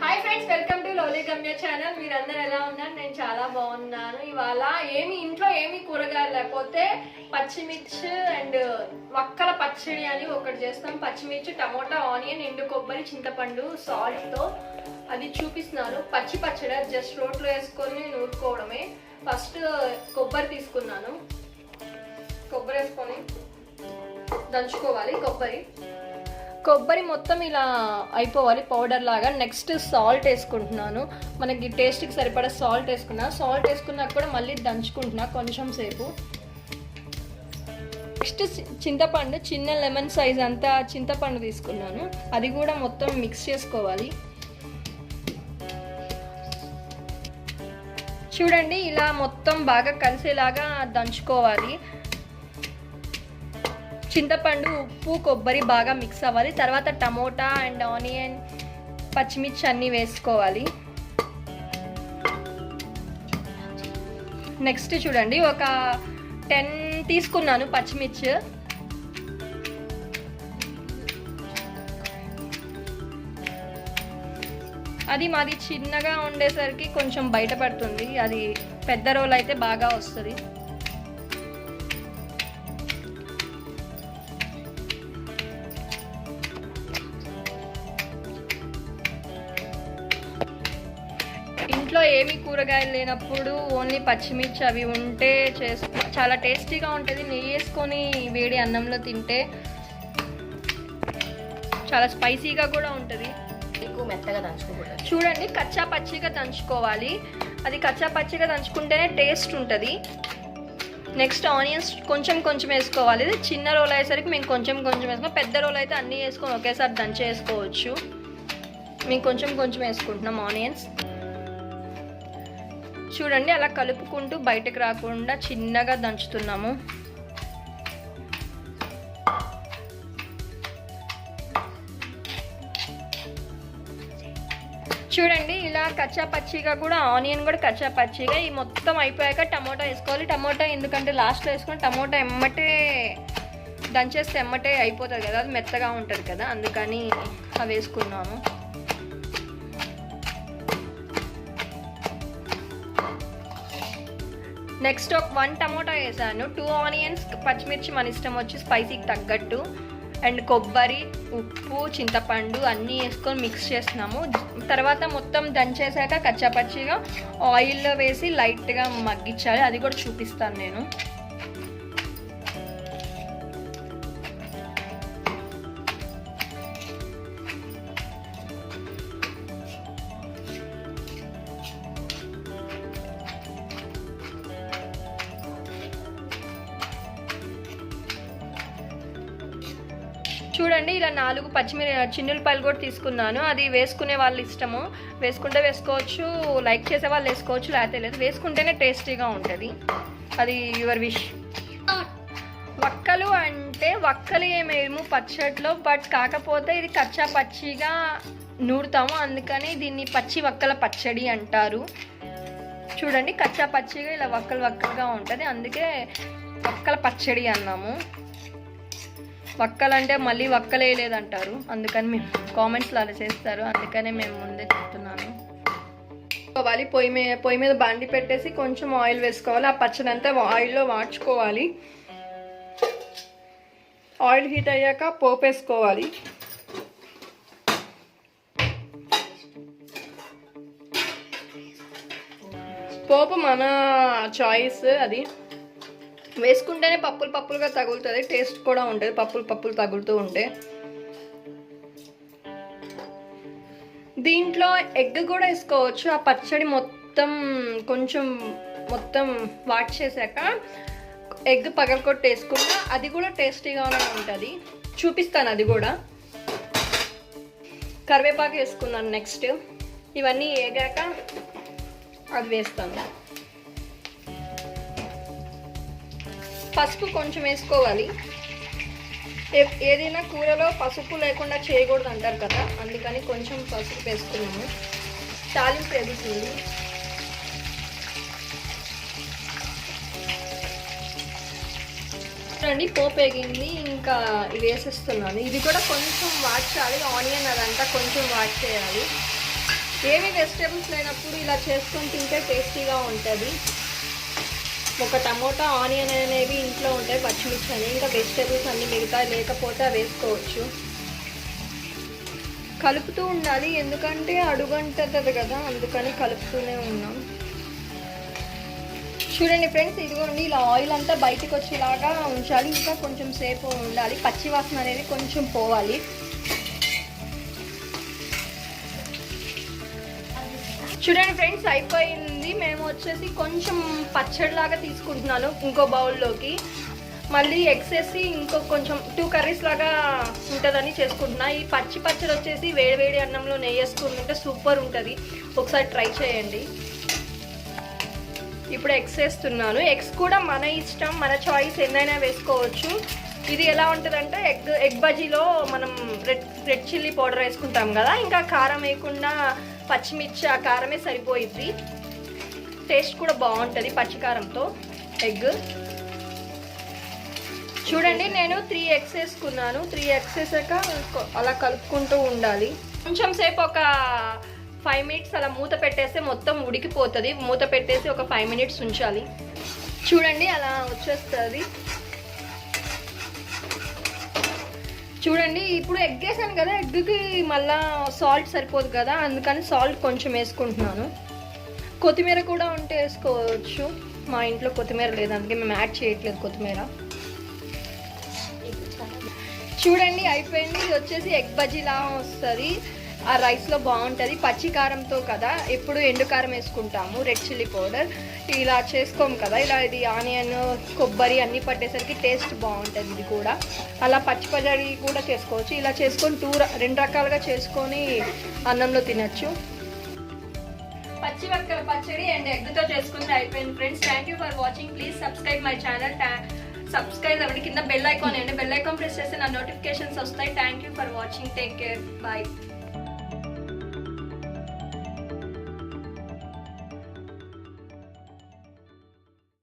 Hi friends welcome to lovely Gamya channel మీరందరూ ఎలా ఉన్నారు? నేను చాలా బాగున్నాను. ఇవాళ ఏమి ఇంట్లో ఏమి కూరగాయలు లేకపోతే పచ్చిమిర్చి అండ్ వక్కల పచ్చడి అని ఒకటి చేస్తాం. పచ్చిమిర్చి టమోటా ఆనియన్ ఎండు కొబ్బరి చింతపండు సాల్ట్తో అది చూపిస్తున్నాను పచ్చి పచ్చడి జస్ట్ రోట్లో వేసుకొని నూరుకోవడమే. ఫస్ట్ కొబ్బరి తీసుకున్నాను. కొబ్బరి వేసుకొని దంచుకోవాలి కొబ్బరి. కొబ్బరి మొత్తం ఇలా అయిపోవాలి పౌడర్ లాగా. నెక్స్ట్ సాల్ట్ వేసుకుంటున్నాను. మనకి టేస్ట్కి సరిపడా సాల్ట్ వేసుకున్నా. సాల్ట్ వేసుకున్నాక కూడా మళ్ళీ దంచుకుంటున్నా కొంచెం సేపు. నెక్స్ట్ చింతపండు చిన్న లెమన్ సైజ్ అంతా చింతపండు తీసుకున్నాను. అది కూడా మొత్తం మిక్స్ చేసుకోవాలి. చూడండి ఇలా మొత్తం బాగా కలిసేలాగా దంచుకోవాలి. చింతపండు ఉప్పు కొబ్బరి బాగా మిక్స్ అవ్వాలి. తర్వాత టమోటా అండ్ ఆనియన్ పచ్చిమిర్చి అన్నీ వేసుకోవాలి. నెక్స్ట్ చూడండి ఒక టెన్ తీసుకున్నాను పచ్చిమిర్చి. అది మాది చిన్నగా ఉండేసరికి కొంచెం బయటపడుతుంది అది పెద్ద రోల్ అయితే బాగా వస్తుంది. ఇంట్లో ఏమి కూరగాయలు లేనప్పుడు ఓన్లీ పచ్చిమిర్చి అవి ఉంటే చేస్తూ చాలా టేస్టీగా ఉంటుంది. నెయ్యి వేసుకొని వేడి అన్నంలో తింటే చాలా స్పైసీగా కూడా ఉంటుంది. ఎక్కువ మెత్తగా దంచుకోకూడదు. చూడండి కచ్చా పచ్చిగా దంచుకోవాలి. అది కచ్చా పచ్చిగా దంచుకుంటేనే టేస్ట్ ఉంటుంది. నెక్స్ట్ ఆనియన్స్ కొంచెం కొంచెం వేసుకోవాలి. ఇది చిన్న రోల్ అయ్యేసరికి మేము కొంచెం కొంచెం వేసుకో పెద్ద రోల్ అయితే అన్నీ వేసుకొని ఒకేసారి దంచి వేసుకోవచ్చు మేము కొంచెం కొంచెం వేసుకుంటున్నాం ఆనియన్స్. చూడండి అలా కలుపుకుంటూ బయటకు రాకుండా చిన్నగా దంచుతున్నాము. చూడండి ఇలా కచ్చా పచ్చిగా కూడా ఆనియన్ కూడా కచ్చా పచ్చిగా ఈ మొత్తం అయిపోయాక టమోటా వేసుకోవాలి. టమోటా ఎందుకంటే లాస్ట్లో వేసుకుని టమోటా ఎమ్మటే దంచేస్తే ఎమ్మటే అయిపోతుంది కదా అది మెత్తగా ఉంటుంది కదా అందుకని అవి వేసుకున్నాము. నెక్స్ట్ ఒక వన్ టమోటా వేసాను. టూ ఆనియన్స్ పచ్చిమిర్చి మన ఇష్టం వచ్చి స్పైసీకి తగ్గట్టు. అండ్ కొబ్బరి ఉప్పు చింతపండు అన్నీ వేసుకొని మిక్స్ చేస్తున్నాము. తర్వాత మొత్తం దంచేసాక కచ్చాపచ్చిగా ఆయిల్లో వేసి లైట్గా మగ్గించాలి. అది కూడా చూపిస్తాను నేను. చూడండి ఇలా నాలుగు పచ్చిమిర చిన్నులపాయలు కూడా తీసుకున్నాను. అది వేసుకునే వాళ్ళ ఇష్టము. వేసుకుంటే వేసుకోవచ్చు లైక్ చేసే వాళ్ళు వేసుకోవచ్చు లేకపోతే లేదు. వేసుకుంటేనే టేస్టీగా ఉంటుంది. అది యువర్ విష్. వక్కలు అంటే వక్కలు ఏమేమో పచ్చట్లో బట్ కాకపోతే ఇది కచ్చా పచ్చిగా నూరుతాము. అందుకని దీన్ని పచ్చి వక్కల పచ్చడి అంటారు. చూడండి కచ్చా పచ్చిగా ఇలా వక్కలు వక్కలుగా ఉంటుంది. అందుకే వక్కల పచ్చడి అన్నాము. వక్కలంటే మళ్ళీ వక్కలేయలేదంటారు. అందుకని మేము కామెంట్స్లో అలా చేస్తారు. అందుకనే మేము ముందే చెప్తున్నాను. వేసుకోవాలి పొయ్యి మీద పొయ్యి మీద బండి పెట్టేసి కొంచెం ఆయిల్ వేసుకోవాలి. ఆ పచ్చడి అంతా ఆయిల్లో వాడ్చుకోవాలి. ఆయిల్ హీట్ అయ్యాక పోపు వేసుకోవాలి. పోపు మన చాయిస్ అది. వేసుకుంటేనే పప్పులు పప్పులుగా తగులుతుంది టేస్ట్ కూడా ఉంటుంది పప్పులు పప్పులు తగులుతూ ఉంటే. దీంట్లో ఎగ్ కూడా వేసుకోవచ్చు. ఆ పచ్చడి మొత్తం కొంచెం మొత్తం వాట్ చేశాక ఎగ్ పగలకొట్టి వేసుకున్నా అది కూడా టేస్టీగానే ఉంటుంది. చూపిస్తాను అది కూడా. కరివేపాకు వేసుకున్నాను నెక్స్ట్ ఇవన్నీ వేగాక అది వేస్తాను. పసుపు కొంచెం వేసుకోవాలి. ఏ- ఏదైనా కూరలో పసుపు లేకుండా చేయకూడదు అంటారు కదా అందుకని కొంచెం పసుపు వేసుకున్నాము. తాలింపు ఎదుగుతుంది చూడండి పోపు ఎగింది ఇంకా ఇవి వేసేస్తున్నాను. ఇది కూడా కొంచెం వాష్ చేయాలి ఆనియన్ అదంతా కొంచెం వాష్ చేయాలి. ఏమి వెజిటేబుల్స్ లేనప్పుడు ఇలా చేసుకొని తింటే టేస్టీగా ఉంటుంది. ఒక టమోటా ఆనియన్ అనేవి ఇంట్లో ఉంటాయి పచ్చిమిర్చి అని. ఇంకా వెజిటేబుల్స్ అన్ని మిగతా లేకపోతే అవి వేసుకోవచ్చు. కలుపుతూ ఉండాలి. ఎందుకంటే అడుగంటది కదా. అందుకని కలుపుతూనే ఉన్నాం. చూడండి ఫ్రెండ్స్ ఇదిగోండి. ఇలా ఆయిల్ అంతా బయటకు వచ్చేలాగా ఉంచాలి. ఇంకా కొంచెం సేపు ఉండాలి. పచ్చి వాసన అనేది కొంచెం పోవాలి. చూడండి ఫ్రెండ్స్ అయిపోయింది. మేము వచ్చేసి కొంచెం పచ్చడిలాగా తీసుకుంటున్నాను ఇంకో బౌల్లోకి. మళ్ళీ ఎగ్స్ వేసి ఇంకో కొంచెం టూ కర్రీస్ లాగా ఉంటుందని చేసుకుంటున్నా. ఈ పచ్చి పచ్చడి వచ్చేసి వేడివేడి అన్నంలో నెయ్యి వేసుకుంటుంటే సూపర్ ఉంటుంది. ఒకసారి ట్రై చేయండి. ఇప్పుడు ఎగ్స్ వేస్తున్నాను. ఎగ్స్ కూడా మన ఇష్టం మన చాయిస్ ఎన్నైనా వేసుకోవచ్చు. ఇది ఎలా ఉంటుందంటే ఎగ్ ఎగ్ బజీలో మనం రెడ్ రెడ్ చిల్లీ పౌడర్ వేసుకుంటాం కదా. ఇంకా కారం వేయకుండా పచ్చిమిర్చి ఆ కారమే సరిపోయిద్ది. టేస్ట్ కూడా బాగుంటుంది పచ్చికారంతో. ఎగ్ చూడండి నేను త్రీ ఎగ్స్ వేసుకున్నాను. త్రీ ఎగ్స్ వేసాక అలా కలుపుకుంటూ ఉండాలి. కొంచెం సేపు ఒక ఫైవ్ మినిట్స్ అలా మూత పెట్టేస్తే మొత్తం ఉడికిపోతుంది. మూత పెట్టేసి ఒక ఫైవ్ మినిట్స్ ఉంచాలి. చూడండి అలా వచ్చేస్తుంది. చూడండి ఇప్పుడు ఎగ్ వేసాను కదా ఎగ్కి మళ్ళా సాల్ట్ సరిపోదు కదా అందుకని సాల్ట్ కొంచెం వేసుకుంటున్నాను. కొత్తిమీర కూడా ఉంటే వేసుకోవచ్చు. మా ఇంట్లో కొత్తిమీర లేదు అందుకే మేము యాడ్ చేయట్లేదు కొత్తిమీర. చూడండి అయిపోయింది. ఇది వచ్చేసి ఎగ్ బజ్జీలా వస్తుంది. ఆ రైస్లో బాగుంటుంది. పచ్చి కారంతో కదా ఎప్పుడు ఎండు కారం వేసుకుంటాము. Red chilli powder. ఇలా చేసుకోము కదా. ఇలా ఇది ఆనియన్ కొబ్బరి అన్నీ పట్టేసరికి టేస్ట్ బాగుంటుంది ఇది కూడా. అలా పచ్చి పచ్చడి కూడా చేసుకోవచ్చు. ఇలా చేసుకొని టూ రెండు రకాలుగా చేసుకొని అన్నంలో తినచ్చు. పచ్చి వక్కల పచ్చడి అండ్ ఎగ్తో చేసుకుంటే అయిపోయింది friends. Thank you for watching please subscribe my channel subscribe అవ్వండి కింద బెల్ ఐకాన్ అండి. బెల్ ఐకాన్ ప్రెస్ చేస్తే నా నోటిఫికేషన్స్ వస్తాయి. Thank you for watching take care bye